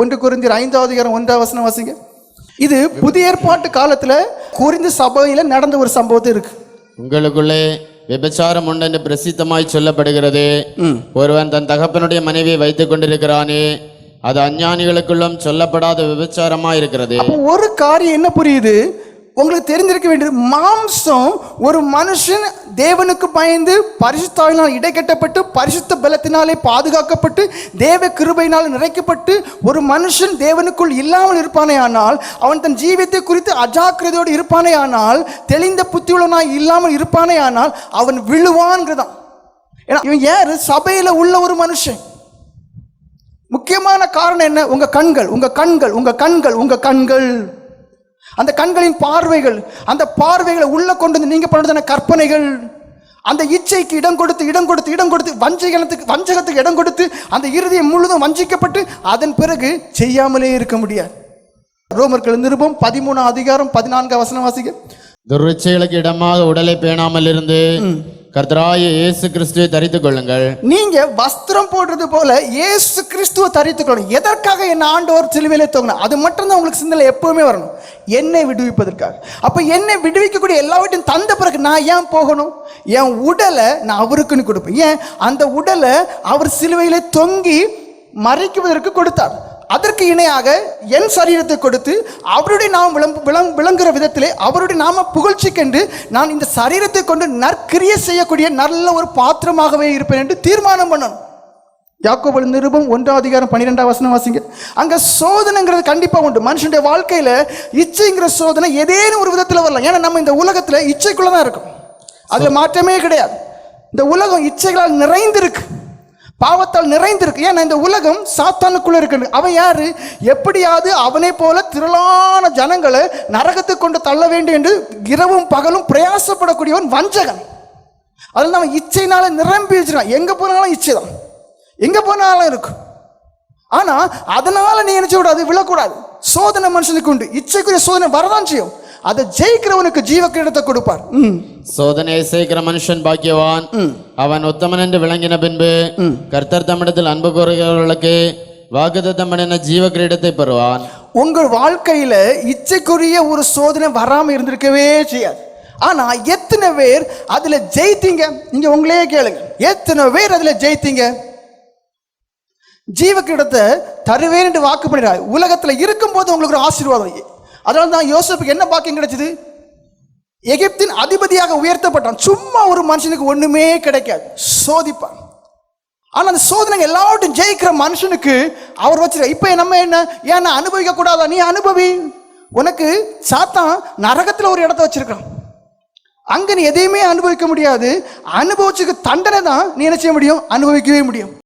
ஒன்று குறிந்தியர் ஐந்தாவது அதிகாரம் ஒன்றாவது வசனம் வாசிங்க. இது புதிய ஏற்பாட்டு காலத்துல குறிந்து சபையில நடந்த ஒரு சம்பவத்தை இருக்கு. உங்களுக்குள்ளே விபச்சாரம் உண்டென்று பிரசித்தமாய் சொல்லப்படுகிறது. ஒருவன் தன் தகப்பனுடைய மனைவியை வைத்துக் கொண்டிருக்கிறானே அது அஞ்ஞானிகளுக்குள்ளும் சொல்லப்படாத விபச்சாரமா இருக்கிறது ஒரு காரியம் என்ன புரியுது? உங்களுக்கு தெரிஞ்சிருக்க வேண்டியது மாம்சம் ஒரு மனுஷன் தேவனுக்கு பயந்து பரிசுத்தாவினால் இடைக்கட்டப்பட்டு பரிசுத்த பலத்தினாலே பாதுகாக்கப்பட்டு தேவ கிருபையினால் நிறைக்கப்பட்டு ஒரு மனுஷன் தேவனுக்குள் இல்லாமல் இருப்பானே ஆனால் அவன் தன் ஜீவியத்தை குறித்து அஜாக்கிரதையோடு இருப்பானே ஆனால் தெளிந்த புத்தியுள்ளனாய் இல்லாமல் இருப்பானே ஆனால் அவன் விழுவான்கிறதான். ஏன்னா இவன் யாரு? சபையில் உள்ள ஒரு மனுஷன். முக்கியமான காரணம் என்ன? உங்கள் கண்கள் உங்கள் கண்கள் உங்கள் கண்கள் உங்கள் கண்கள். அந்த கண்களின் பார்வைகள் அந்த பார்வைகளை உள்ள கொண்டு வந்து நீங்க பண்ணுறதான கற்பனைகள். அந்த இச்சைக்கு இடம் கொடுத்து இடம் கொடுத்து இடம் கொடுத்து வஞ்சகத்துக்கு வஞ்சகத்துக்கு இடம் கொடுத்து அந்த இறுதியம் முழுதும் வஞ்சிக்கப்பட்டு அதன் பிறகு செய்யாமலே இருக்க முடியாது. ரோமர்கள் நிருபம் பதிமூணாம் அதிகாரம் பதினான்கு வசனம் வாசிக்க துர்ச்சைகளுக்கு இடமாக உடலை பேணாமல் இருந்து கர்த்தராய இயேசு கிறிஸ்துவை தரித்துக் கொள்ளுங்கள். நீங்க வஸ்திரம் போடுறது போல இயேசு கிறிஸ்துவை தரித்துக் கொள்ளுங்க எதற்காக என்ன ஆண்டவர் சிலுவையிலே தோங்கணும் அது மட்டும்தான் உங்களுக்கு சிந்தனை எப்பவுமே வரணும். என்னை விடுவிப்பதற்காக. அப்ப என்னை விடுவிக்கக்கூடிய எல்லாவற்றையும் தந்த பிறகு நான் ஏன் போகணும்? என் உடலை நான் அவருக்குன்னு கொடுப்பேன். ஏன்? அந்த உடலை அவர் சிலுவையிலே தொங்கி மறைக்குவதற்கு கொடுத்தார். அதற்கு இணையாக என் சரீரத்தை கொடுத்து அவருடைய நாம் விளம் விளம் விளங்குகிற விதத்திலே அவருடைய நாம புகழ்ச்சிக்கென்று நான் இந்த சரீரத்தை கொண்டு நற்கிரிய செய்யக்கூடிய நல்ல ஒரு பாத்திரமாகவே இருப்பேன் என்று தீர்மானம் பண்ணணும். யாக்கோபு நிருபம் ஒன்றாம் அதிகாரம் பன்னிரெண்டாம் வசனம் வாசிங்க. அங்க சோதனைங்கிறது கண்டிப்பா உண்டு. மனுஷனுடைய வாழ்க்கையில இச்சைங்கிற சோதனை ஏதேனும் ஒரு விதத்துல வரலாம். ஏன்னா நம்ம இந்த உலகத்துல இச்சைக்குள்ள தான் இருக்கும். அதுல மாற்றமே கிடையாது. இந்த உலகம் இச்சைகளால் நிறைந்திருக்கு. பாவத்தால் நிறைந்திருக்கு. ஏன்னா இந்த உலகம் சாத்தானுக்குள்ள இருக்கு அவன் யாரு? எப்படியாவது அவனை போல திரளான ஜனங்களை நரகத்துக்கு கொண்டு தள்ள வேண்டும் என்று இரவும் பகலும் பிரயாசப்படக்கூடியவன் வஞ்சகன். அதில் நம்ம இச்சைனால நிரம்பி வச்சிருக்கான். எங்க போனாலும் இச்சை தான் எங்க போனாலும் இருக்கும். ஆனா அதனால நீ நினைச்ச கூடாது விழக்கூடாது. சோதனை மனுஷனுக்கு உண்டு. இச்சைக்குரிய சோதனை வரதான் செய்யும். அதை ஜெயிக்கிறவனுக்கு ஜீவ கிரீடத்தை கொடுப்பார் சோதனையை சேர்க்கிற மனுஷன் பாக்கியவான். அவன் உத்தமன் என்று விளங்கின பின்பு கர்த்தர் தம்மிடத்தில் அன்பு கூறுகிறவர்களுக்கு வாக்குத்தத்தம் பண்ணின ஜீவ கிரீடத்தை பெறுவான்? உங்கள் வாழ்க்கையில இச்சைக்குரிய ஒரு சோதனை வராம இருந்திருக்கவே செய்யாது. ஆனா எத்தனை பேர் அதுல ஜெயித்தீங்க? நீங்க உங்களையே கேளுங்க. எத்தனை பேர் அதுல ஜெயித்தீங்க? ஜீவ கிரீடத்தை தருவேன் என்று வாக்கு பண்ணிடுறாரு உலகத்துல இருக்கும்போது உங்களுக்கு ஒரு ஆசீர்வாதம். அதனால தான் யோசப்புக்கு என்ன பாக்கியம் கிடைச்சது? எகிப்தின் அதிபதியாக உயர்த்தப்பட்டான். சும்மா ஒரு மனுஷனுக்கு ஒண்ணுமே கிடைக்காது. சோதிப்பான். ஆனால் அந்த சோதனை எல்லாவற்றையும் ஜெயிக்கிற மனுஷனுக்கு அவர் வச்சிருக்க இப்போ நம்ம என்ன? ஏன் நான் அனுபவிக்க கூடாதா? நீ அனுபவி. உனக்கு சாத்தான் நரகத்தில் ஒரு இடத்த வச்சிருக்கான். அங்கே நீ எதையுமே அனுபவிக்க முடியாது. அனுபவிச்சுக்கு தண்டனை தான் நீ என்ன செய்ய முடியும்? அனுபவிக்கவே முடியும்.